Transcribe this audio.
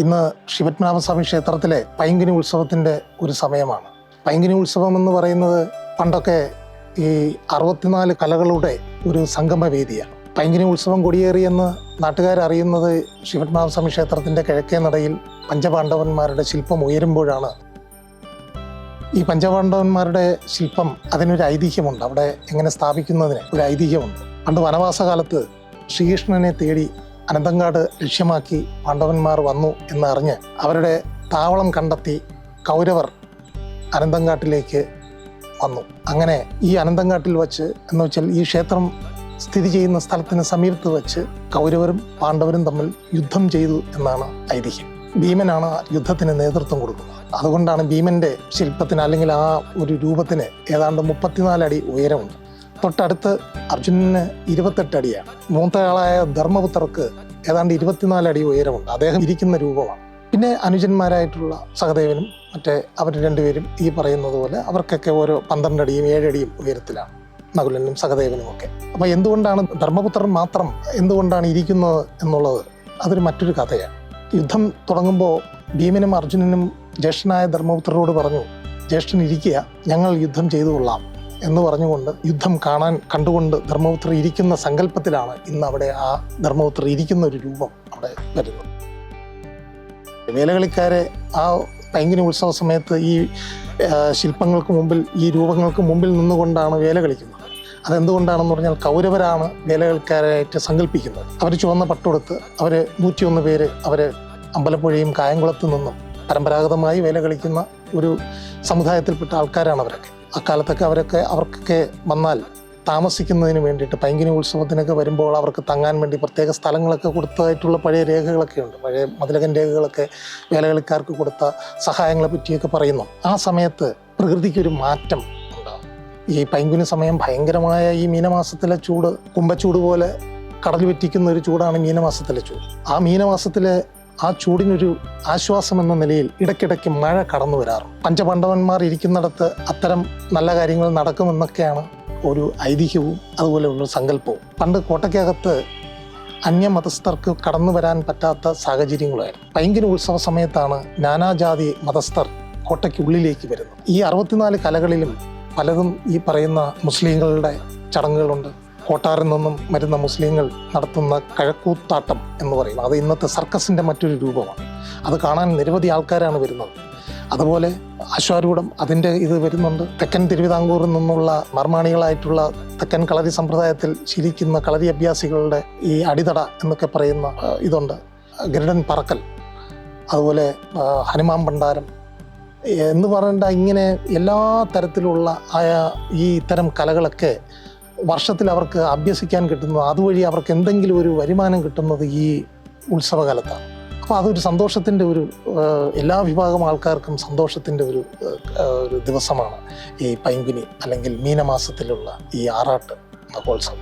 ഇന്ന് ശിവത്മനാഭസ്വാമി ക്ഷേത്രത്തിലെ പൈങ്കിനി ഉത്സവത്തിന്റെ ഒരു സമയമാണ്. പൈങ്കിനി ഉത്സവം എന്ന് പറയുന്നത് പണ്ടൊക്കെ ഈ അറുപത്തിനാല് കലകളുടെ ഒരു സംഗമവേദിയാണ്. പൈങ്കിനി ഉത്സവം കൊടിയേറിയെന്ന് നാട്ടുകാരറിയുന്നത് ശിവത്മനാഭസ്വാമി ക്ഷേത്രത്തിന്റെ കിഴക്കേ നടയിൽ പഞ്ചപാണ്ഡവന്മാരുടെ ശില്പം ഉയരുമ്പോഴാണ്. ഈ പഞ്ചപാണ്ഡവന്മാരുടെ ശില്പം അതിനൊരു ഐതിഹ്യമുണ്ട്. അവിടെ എങ്ങനെ സ്ഥാപിക്കുന്നതിന് ഒരു ഐതിഹ്യമുണ്ട്. പണ്ട് വനവാസകാലത്ത് ശ്രീകൃഷ്ണനെ തേടി അനന്തങ്കാട് ലക്ഷ്യമാക്കി പാണ്ഡവന്മാർ വന്നു എന്നറിഞ്ഞ് അവരുടെ താവളം കണ്ടെത്തി കൗരവർ അനന്തങ്കാട്ടിലേക്ക് വന്നു. അങ്ങനെ ഈ അനന്തങ്കാട്ടിൽ വച്ച് എന്ന് വെച്ചാൽ ഈ ക്ഷേത്രം സ്ഥിതി ചെയ്യുന്ന സ്ഥലത്തിന് സമീപത്ത് വച്ച് കൗരവരും പാണ്ഡവരും തമ്മിൽ യുദ്ധം ചെയ്തു എന്നാണ് ഐതിഹ്യം. ഭീമനാണ് യുദ്ധത്തിന് നേതൃത്വം കൊടുക്കുന്നത്. അതുകൊണ്ടാണ് ഭീമന്റെ ശില്പത്തിന് അല്ലെങ്കിൽ ആ ഒരു രൂപത്തിന് ഏതാണ്ട് മുപ്പത്തിനാല് അടി ഉയരമുണ്ട്. തൊട്ടടുത്ത് അർജുനന് ഇരുപത്തെട്ട് അടിയാണ്. മൂത്തയാളായ ധർമ്മപുത്രർക്ക് ഏതാണ്ട് ഇരുപത്തിനാല് അടി ഉയരമുണ്ട്. അദ്ദേഹം ഇരിക്കുന്ന രൂപമാണ്. പിന്നെ അനുജന്മാരായിട്ടുള്ള സഹദേവനും മറ്റേ അവർ രണ്ടുപേരും ഈ പറയുന്നത് പോലെ അവർക്കൊക്കെ ഓരോ പന്ത്രണ്ട് അടിയും ഏഴടിയും ഉയരത്തിലാണ്. നകുലനും സഹദേവനും ഒക്കെ. അപ്പോൾ എന്തുകൊണ്ടാണ് ധർമ്മപുത്രൻ മാത്രം എന്തുകൊണ്ടാണ് ഇരിക്കുന്നത് എന്നുള്ളത് അതൊരു മറ്റൊരു കഥയാണ്. യുദ്ധം തുടങ്ങുമ്പോൾ ഭീമനും അർജുനനും ജ്യേഷ്ഠനായ ധർമ്മപുത്രരോട് പറഞ്ഞു ജ്യേഷ്ഠൻ ഇരിക്കുക ഞങ്ങൾ യുദ്ധം ചെയ്തു കൊള്ളാം. എന്ന് പറഞ്ഞുകൊണ്ട് യുദ്ധം കാണാൻ കണ്ടുകൊണ്ട് ധർമ്മപുത്ര ഇരിക്കുന്ന സങ്കല്പത്തിലാണ് ഇന്ന് അവിടെ ആ ധർമ്മപുത്ര ഇരിക്കുന്ന ഒരു രൂപം അവിടെ വരുന്നത്. വേലകളിക്കാരെ ആ പൈങ്കിനി ഉത്സവ സമയത്ത് ഈ ശില്പങ്ങൾക്ക് മുമ്പിൽ ഈ രൂപങ്ങൾക്ക് മുമ്പിൽ നിന്നുകൊണ്ടാണ് വേല കളിക്കുന്നത്. അതെന്തുകൊണ്ടാണെന്ന് പറഞ്ഞാൽ കൗരവരാണ് വേലകളിക്കാരായിട്ട് സങ്കല്പിക്കുന്നത്. അവർ ചുവന്ന പട്ടുകൊടുത്ത് അവർ നൂറ്റിയൊന്ന് പേര് അവർ അമ്പലപ്പുഴയും കായംകുളത്തു നിന്നും പരമ്പരാഗതമായി വേല കളിക്കുന്ന ഒരു സമുദായത്തിൽപ്പെട്ട ആൾക്കാരാണ് അവരൊക്കെ. അക്കാലത്തൊക്കെ അവരൊക്കെ അവർക്കൊക്കെ വന്നാൽ താമസിക്കുന്നതിന് വേണ്ടിയിട്ട് പൈങ്കിനി ഉത്സവത്തിനൊക്കെ വരുമ്പോൾ അവർക്ക് തങ്ങാൻ വേണ്ടി പ്രത്യേക സ്ഥലങ്ങളൊക്കെ കൊടുത്തതായിട്ടുള്ള പഴയ രേഖകളൊക്കെ ഉണ്ട് പഴയ മതിലകൻ രേഖകളൊക്കെ വേലകളിക്കാർക്ക് കൊടുത്ത സഹായങ്ങളെ പറ്റിയൊക്കെ പറയുന്നു. ആ സമയത്ത് പ്രകൃതിക്കൊരു മാറ്റം ഉണ്ടാകും ഈ പൈങ്കുനി സമയം ഭയങ്കരമായ ഈ മീനമാസത്തിലെ ചൂട് കുമ്പച്ചൂട് പോലെ കടൽ വെറ്റിക്കുന്ന ഒരു ചൂടാണ് മീനമാസത്തിലെ ചൂട്. ആ മീനമാസത്തിലെ ആ ചൂടിനൊരു ആശ്വാസം എന്ന നിലയിൽ ഇടയ്ക്കിടയ്ക്ക് മഴ കടന്നു വരാറുണ്ട് പഞ്ചപാണ്ഡവന്മാർ ഇരിക്കുന്നിടത്ത് അത്തരം നല്ല കാര്യങ്ങൾ നടക്കുമെന്നൊക്കെയാണ് ഒരു ഐതിഹ്യവും അതുപോലെയുള്ള സങ്കല്പവും. പണ്ട് കോട്ടയ്ക്കകത്ത് അന്യമതസ്ഥർക്ക് കടന്നു വരാൻ പറ്റാത്ത സാഹചര്യങ്ങളായിരുന്നു ഭയങ്കര ഉത്സവ സമയത്താണ് നാനാജാതി മതസ്ഥർ കോട്ടയ്ക്കുള്ളിലേക്ക് വരുന്നത്. ഈ അറുപത്തിനാല് കലകളിലും പലതും ഈ പറയുന്ന മുസ്ലിങ്ങളുടെ ചടങ്ങുകളുണ്ട്. കോട്ടാറിൽ നിന്നും വരുന്ന മുസ്ലിങ്ങൾ നടത്തുന്ന കഴക്കൂത്താട്ടം എന്ന് പറയും അത് ഇന്നത്തെ സർക്കസിന്റെ മറ്റൊരു രൂപമാണ്. അത് കാണാൻ നിരവധി ആൾക്കാരാണ് വരുന്നത്. അതുപോലെ അശ്വാരൂഢം അതിന്റെ ഇത് വരുന്നുണ്ട്. തെക്കൻ തിരുവിതാംകൂറിൽ നിന്നുള്ള മർമാണികളായിട്ടുള്ള തെക്കൻ കളരി സമ്പ്രദായത്തിൽ ശീലിക്കുന്ന കളരി അഭ്യാസികളുടെ ഈ അടിതട എന്നൊക്കെ പറയുന്ന ഇതുണ്ട്. ഗരുഡൻ പറക്കൽ അതുപോലെ ഹനുമാൻ ഭണ്ഡാരം എന്ന് പറയേണ്ട ഇങ്ങനെ എല്ലാ തരത്തിലുള്ള ആയ ഈ ഇത്തരം കലകളൊക്കെ വർഷത്തിൽ അവർക്ക് അഭ്യസിക്കാൻ കിട്ടുന്നത് അതുവഴി അവർക്ക് എന്തെങ്കിലും ഒരു വരുമാനം കിട്ടുന്നത് ഈ ഉത്സവകാലത്താണ്. അപ്പോൾ അതൊരു സന്തോഷത്തിന്റെ ഒരു എല്ലാ വിഭാഗം ആൾക്കാർക്കും സന്തോഷത്തിന്റെ ഒരു ഒരു ദിവസമാണ് ഈ പൈങ്കുനി അല്ലെങ്കിൽ മീനമാസത്തിലുള്ള ഈ ആറാട്ട് മഹോത്സവം.